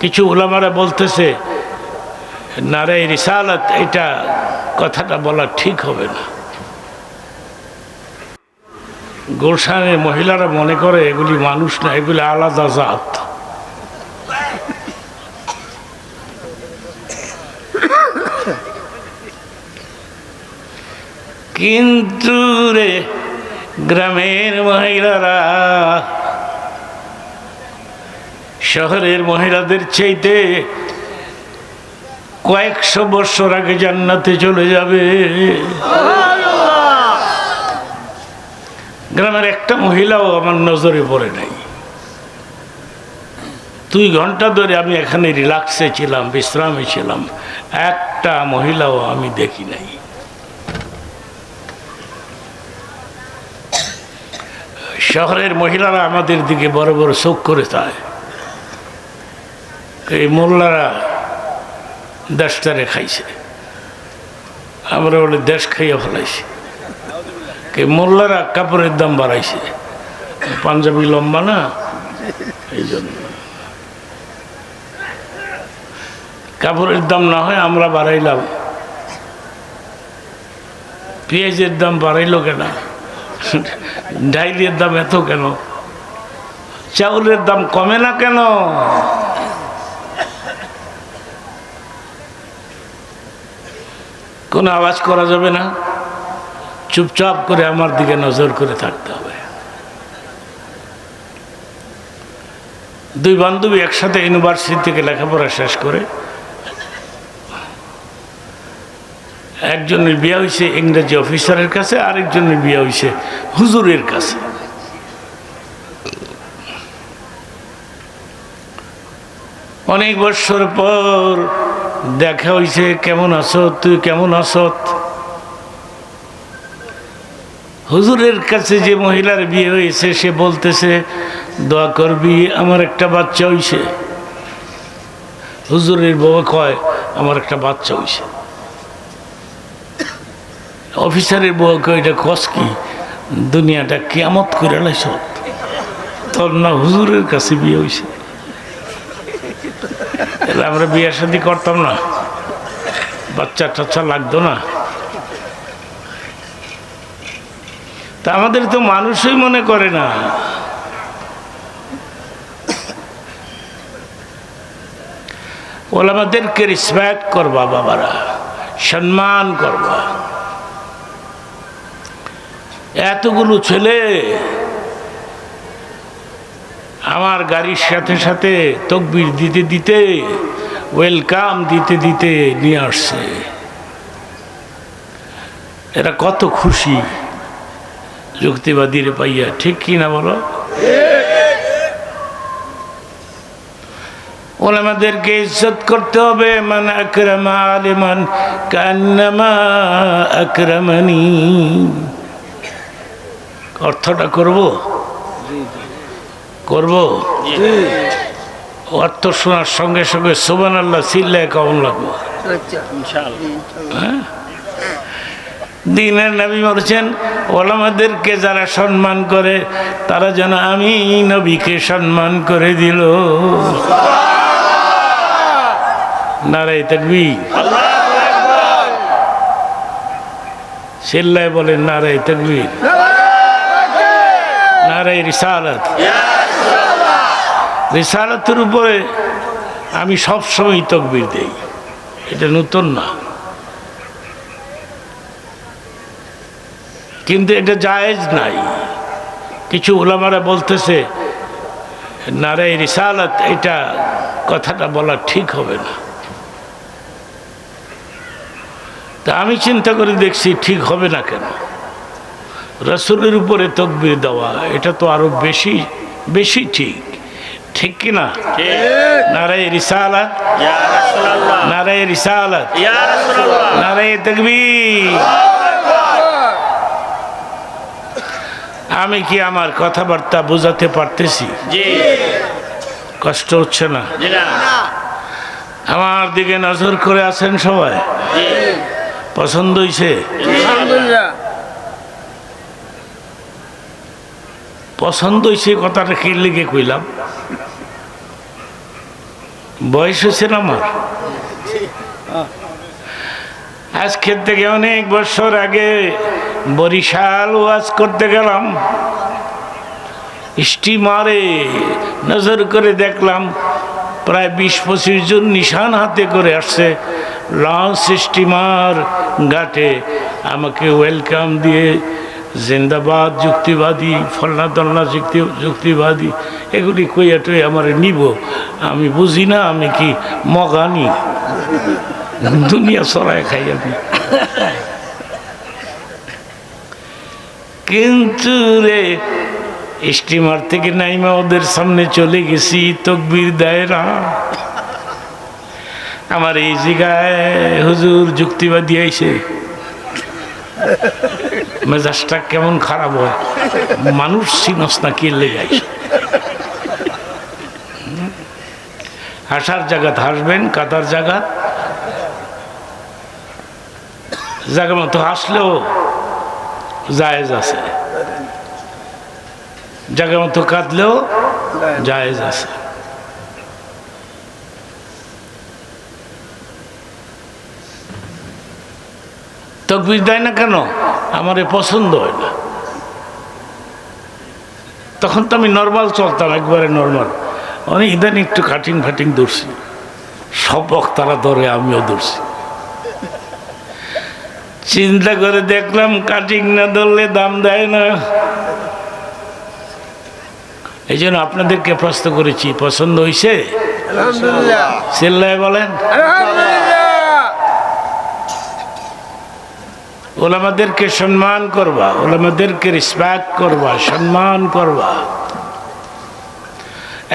কিছু ওলামারা বলতেছে, নারে রিসালাত, এটা কথাটা বলা ঠিক হবে না। গোলশানের মহিলারা মনে করে, এগুলি মানুষ না, এগুলি আলাদা জাত। কিন্তু রে গ্রামের মহিলারা শহরের মহিলাদের চাইতে কয়েকশো বছর আগে জান্নাতে চলে যাবে। গ্রামের একটা মহিলাও আমার নজরে পড়ে নাই। দুই ঘণ্টা ধরে আমি এখানে রিল্যাক্সে ছিলাম, বিশ্রামে ছিলাম। একটা মহিলাও আমি দেখি নাই। শহরের মহিলারা আমাদের দিকে বড় বড় চোখ করে তাই এই মোল্লারা দেশটারে খাইছে। আমরা বলে, দেশ খাইয়া ফেলাইছি। কে মোল্লারা কাপড়ের দাম বাড়াইছে। পাঞ্জাবি লম্বা না? এই জন্য। কাপড়ের দাম না হয়, আমরা বাড়াইলাম। পেঁয়াজের দাম বাড়াইলো কেন? ডাইলের দাম এত কেন? চাউলের দাম কমে না কেন? কোনো আওয়াজ করা যাবে না। চুপচাপ করে আমার দিকে নজর করে থাকতে হবে। দুই বান্ধবী একসাথে ইউনিভার্সিটি থেকে লেখাপড়া শেষ করে। একজনের বিয়ে হয়েছে ইংরেজি অফিসারের কাছে, আরেকজনের বিয়ে হয়েছে হুজুরের কাছে। অনেক বছর পর দেখা হয়েছে কেমন আছো? তুই কেমন আছত হুজুরের কাছে যে মহিলার বিয়ে হয়েছে, সে বলতেছে, দোয়া করবি, আমার একটা বাচ্চা হইছে। হুজুরের বাবা কয়, আমার একটা বাচ্চা হইছে। অফিসারের বউ কয়, এটা কস কি? দুনিয়াটা কেমত করে লাইছ। তোর না হুজুরের কাছে বিয়ে হয়েছে আমরা বিয়ে শাদি করতাম না। বাচ্চা টাচ্চা লাগতো না। তা আমাদের তো মানুষই মনে করে না। ওলামাদেরকে রেসপেক্ট করবা বাবারা, সম্মান করবা। এতগুলো ছেলে আমার গাড়ির সাথে সাথে তকবির দিতে দিতে, ওয়েলকাম দিতে দিতে নিয়ে আসছে। এরা কত খুশি, যুক্তিবাদীর পাইয়া, ঠিক কি না বলো? ওলামাদেরকে ইজ্জত করতে হবে, মান আকরামা আলিমান, কান্নামা আকরামানি। অর্থটা করব? করব? অর্থ শোনার সঙ্গে সঙ্গে সোবান আল্লাহ সিল্লায় কেমন লাগবো। হ্যাঁ? দিনের নবী বলছেন ওলামাদেরকে যারা সম্মান করে তারা যেন আমি নবীকে সম্মান করে দিল। নারাই তকবি সিল্লায় বলেন নারাই তকবীর। নারাই রিসালত। রিসালতের উপরে আমি সবসময় তকবির দেই। এটা নতুন না। কিন্তু এটা জায়েজ নাই। কিছু ওলামারা বলতেছে নারাই রিসালত, এটা কথাটা বলা ঠিক হবে না। তা আমি চিন্তা করে দেখছি, ঠিক হবে না কেন? রসুলের উপরে তকবির দেওয়া এটা তো আরও বেশি বেশি ঠিক। ঠিক কিনা নারায় রিসালাত। নারায় রিসালাত। নারায় তকবীর। আমি কি আমার কথাবার্তা বোঝাতে পারতেছি? কষ্ট হচ্ছে না? আমার দিকে নজর করে আছেন সবাই? পছন্দ হয়েছে পছন্দ হয়েছে কথাটা কি লিখে কইলাম? বয়স হয়েছে না আমার আজকের থেকে অনেক বছর আগে বরিশাল ওয়াজ করতে গেলাম। স্টিমারে নজর করে দেখলাম প্রায় বিশ পঁচিশ জন নিশান হাতে করে আসছে। লঞ্চ স্টিমার ঘাটে আমাকে ওয়েলকাম দিয়ে জিন্দাবাদ, যুক্তিবাদী, ফলনা দলনা যুক্তি, যুক্তিবাদী, এগুলি কইয়া টই আমার নিব। আমি বুঝি না, আমি কি মগানি? দুনিয়া সরাই খাই আমি। কিন্তু রে, স্টিমার থেকে নাইমা ওদের সামনে চলে গেছি, তকবির দায়রা আমার এই জায়গায় হুজুর যুক্তিবাদী আইছে। মেজাজটা কেমন খারাপ হয়? মানুষ চিনস না কি লেগে আইছে হাসার জায়গা হাসবেন কাতার জায়গা। জায়গা মতো হাসলেও জায়েজ আছে। জায়গা মতো কাঁদলেও জায়েজ আছে। তকবির দেয় না কেন? আমার এ পছন্দ হয় না। তখন তো আমি নর্মাল চলতাম একবারে নর্মাল অনেক ইদানিং একটু কাটিং ফাটিং ধরছি। সব বক্তারা ধরে আমিও দৌড়ছি চিন্তা করে দেখলাম কাটিং না ধরলে দাম দেয় না। এই জন্য আপনাদেরকে প্রশ্ন করেছি পছন্দ হয়েছে চিল্লায় বলেন। ওলামাদেরকে সম্মান করবা, ওলামাদেরকে রেসপেক্ট করবা, সম্মান করবা।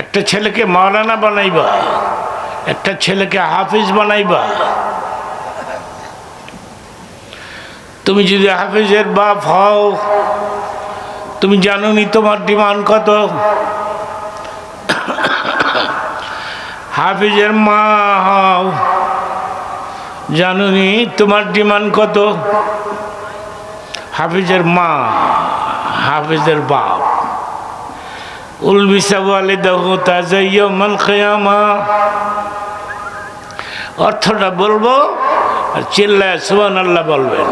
একটা ছেলেকে মাওলানা বানাইবা, একটা ছেলেকে হাফিজ বানাইবা। তুমি যদি হাফিজের বাপ হও, তুমি জানো নি তোমার ডিমান্ড কত? হাফিজের মা হও, জানুনি তোমার ডিমান্ড কত? হাফিজের মা, হাফিজের বাপ। অর্থটা বলব আর চিল্লায় সুবান আল্লাহ বলবেন।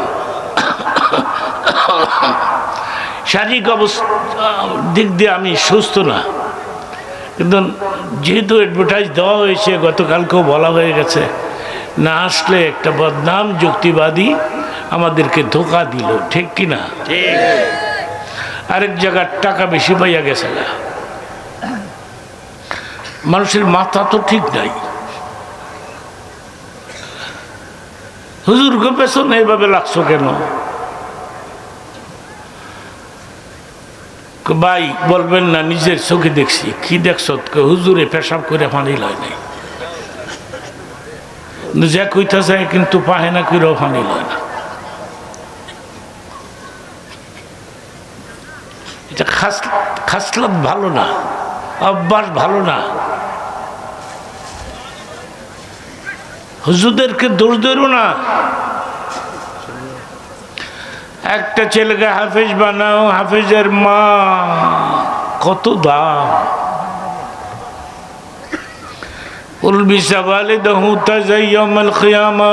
শারীরিক অবস্থা, দিক দিয়ে আমি সুস্থ না। কিন্তু যেহেতু অ্যাডভার্টাইজ দেওয়া হয়েছে, গতকালকেও বলা হয়ে গেছে, না আসলে একটা বদনাম, যুক্তিবাদী আমাদেরকে ধোকা দিল ঠিক কি না? আরেক জায়গার টাকা বেশি পাইয়া গেছে না। মানুষের মাথা তো ঠিক নাই। হুজুর গো পেছনে এইভাবে লাগছো কেন? ভাই বলবেন না নিজের চোখে দেখছি। কি দেখছ? হুজুরে পেশাব করে পানি লয় নাই। যা কইতা যায় কিন্তু পাহে না কইরাও পানি লয় না। এটা খাস, খাসলত ভালো না, অভ্যাস ভালো না। হুজুরদেরকে দোষ দেরো না। একটা ছেলেকে হাফেজ বানাও, হাফেজের মা, কত দাম। উলবিসা ওয়ালিদাহু তাজাইয়ামাল কিয়ামা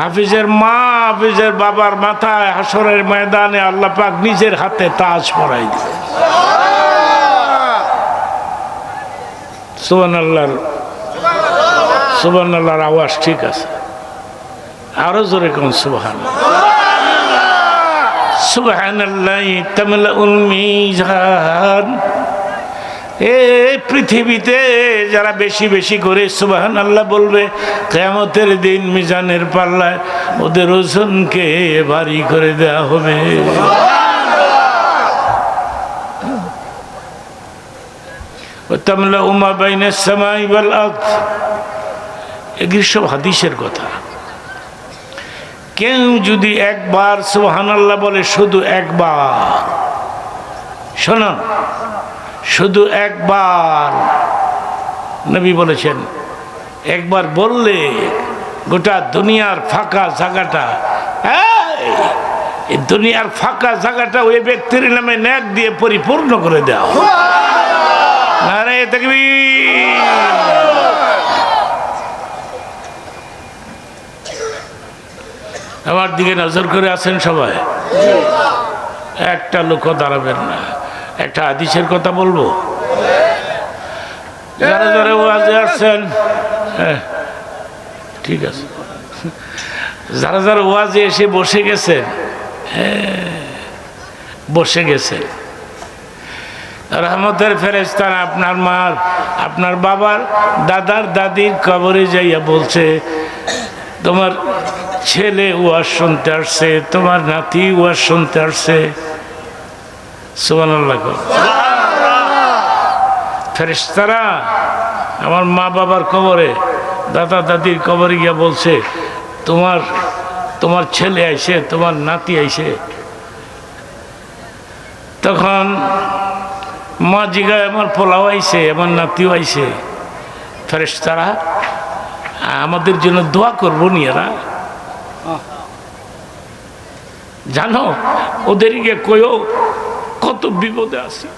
হাফিজের মা, হাফিজের বাবার মাথায় হাসরের ময়দানে আল্লাহ পাক নিজের হাতে তাজ পরাই দিবে সুবান আল্লাহর সুবান আল্লাহর আওয়াজ ঠিক আছে। আরও জোরে কোন সুবাহান সুবাহান আল্লাহ তামলাউল মিজান। এ পৃথিবীতে যারা বেশি বেশি করে সুবাহান আল্লাহ বলবে কেমতের দিন মিজানের পাল্লায় ওদের ওজনকে ভারী করে দেয়া হবে। তামলা উমা বাইনের সামাই বাল এগুলি সব হাদিসের কথা। কেউ যদি একবার সুবহান আল্লাহ বলে, শুধু একবার। শোনো শুধু একবার। নবী বলেছেন, একবার বললে গোটা দুনিয়ার ফাঁকা জায়গাটা দুনিয়ার ফাঁকা জায়গাটা ওই ব্যক্তির নামে ন্যাক দিয়ে পরিপূর্ণ করে দেওয়া। নারে তাকবীর। আমার দিকে নজর করে আছেন সবাই। একটা লোকও দাঁড়াবেন না। একটা আদিসের কথা বলব? যারা যারা ওয়াজে আসছেন হ্যাঁ ঠিক আছে। যারা যারা ওয়াজে এসে বসে গেছেন হ্যাঁ বসে গেছেন রহমতের ফেরেস্তান আপনার মার, আপনার বাবার দাদার দাদির কবরে যাইয়া বলছে, তোমার ছেলে ওয়াজ শুনতে আসছে, তোমার নাতি ওয়াজ শুনতে আসছে। ফেরেস্তারা আমার মা বাবার কবরে, দাদা দাদির কবরে গিয়া বলছে, তোমার তোমার ছেলে আইছে, তোমার নাতি আইছে। তখন মা জিগায় আমার পোলাও আইছে, আমার নাতিও আইছে। ফেরেস্তারা আমাদের জন্য দোয়া করব নি এরা। জানো, ওদেরকে কয়েও কত বিপদে আছি।